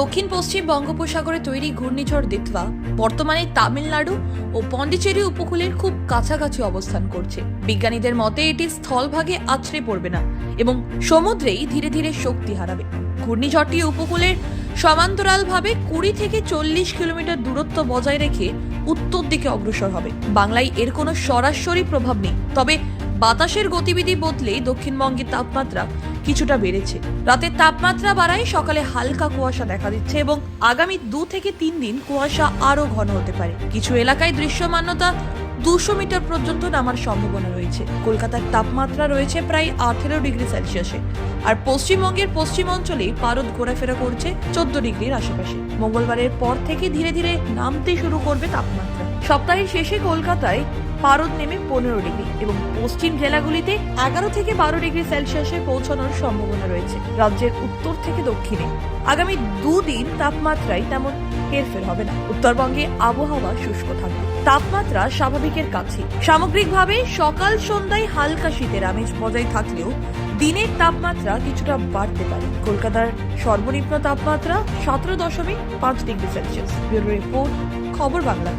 দক্ষিণ পশ্চিম বঙ্গোপসাগরে তৈরি ঘূর্ণিঝড় দিতওয়া বর্তমানে তামিলনাড়ু ও পন্ডিচেরি উপকূলের খুব কাছাকাছি অবস্থান করছে। বিজ্ঞানীদের মতে এটি স্থলভাগে আছড়ে পড়বে না এবং সমুদ্রেই ধীরে ধীরে শক্তি হারাবে। ঘূর্ণিঝড়টি উপকূলের সমান্তরালভাবে কুড়ি থেকে চল্লিশ কিলোমিটার দূরত্ব বজায় রেখে উত্তর দিকে অগ্রসর হবে। বাংলায় এর কোনো সরাসরি প্রভাব নেই। তবে বাতাসের গতিবিধি বদলেই দক্ষিণবঙ্গের তাপমাত্রা কিছুটা বেড়েছে। রাতের তাপমাত্রা বাড়ায় সকালে হালকা কুয়াশা দেখা দিচ্ছে এবং আগামী দু থেকে তিন দিন কুয়াশা আরও ঘন হতে পারে। কিছু এলাকায় দৃশ্যমানতা দুশো মিটার পর্যন্ত নামার সম্ভাবনা রয়েছে। কলকাতার তাপমাত্রা রয়েছে প্রায় আঠেরো ডিগ্রি সেলসিয়াসে। আর পশ্চিমবঙ্গের পশ্চিম অঞ্চলে পারদ ঘোরাফেরা করছে চোদ্দ ডিগ্রির আশেপাশে। মঙ্গলবারের পর থেকে ধীরে ধীরে নামতে শুরু করবে তাপমাত্রা। সপ্তাহের শেষে কলকাতায় পারদ নেমে পনেরো ডিগ্রি এবং পশ্চিম জেলাগুলিতে এগারো থেকে বারো ডিগ্রি সেলসিয়াসে পৌঁছানোর সম্ভাবনা রয়েছে। রাজ্যের উত্তর থেকে দক্ষিণে। আগামী দুদিন তাপমাত্রায় তেমন হেরফের হবে না। উত্তরবঙ্গে আবহাওয়া শুষ্ক থাকবে। তাপমাত্রা স্বাভাবিকের কাছে। সামগ্রিকভাবে সকাল সন্ধ্যায় হালকা শীতের আমেজ বজায় থাকলেও দিনের তাপমাত্রা কিছুটা বাড়তে পারে। কলকাতার সর্বনিম্ন তাপমাত্রা সতেরো দশমিক পাঁচ ডিগ্রি সেলসিয়াস। ব্যুরো রিপোর্ট, খবর বাংলা।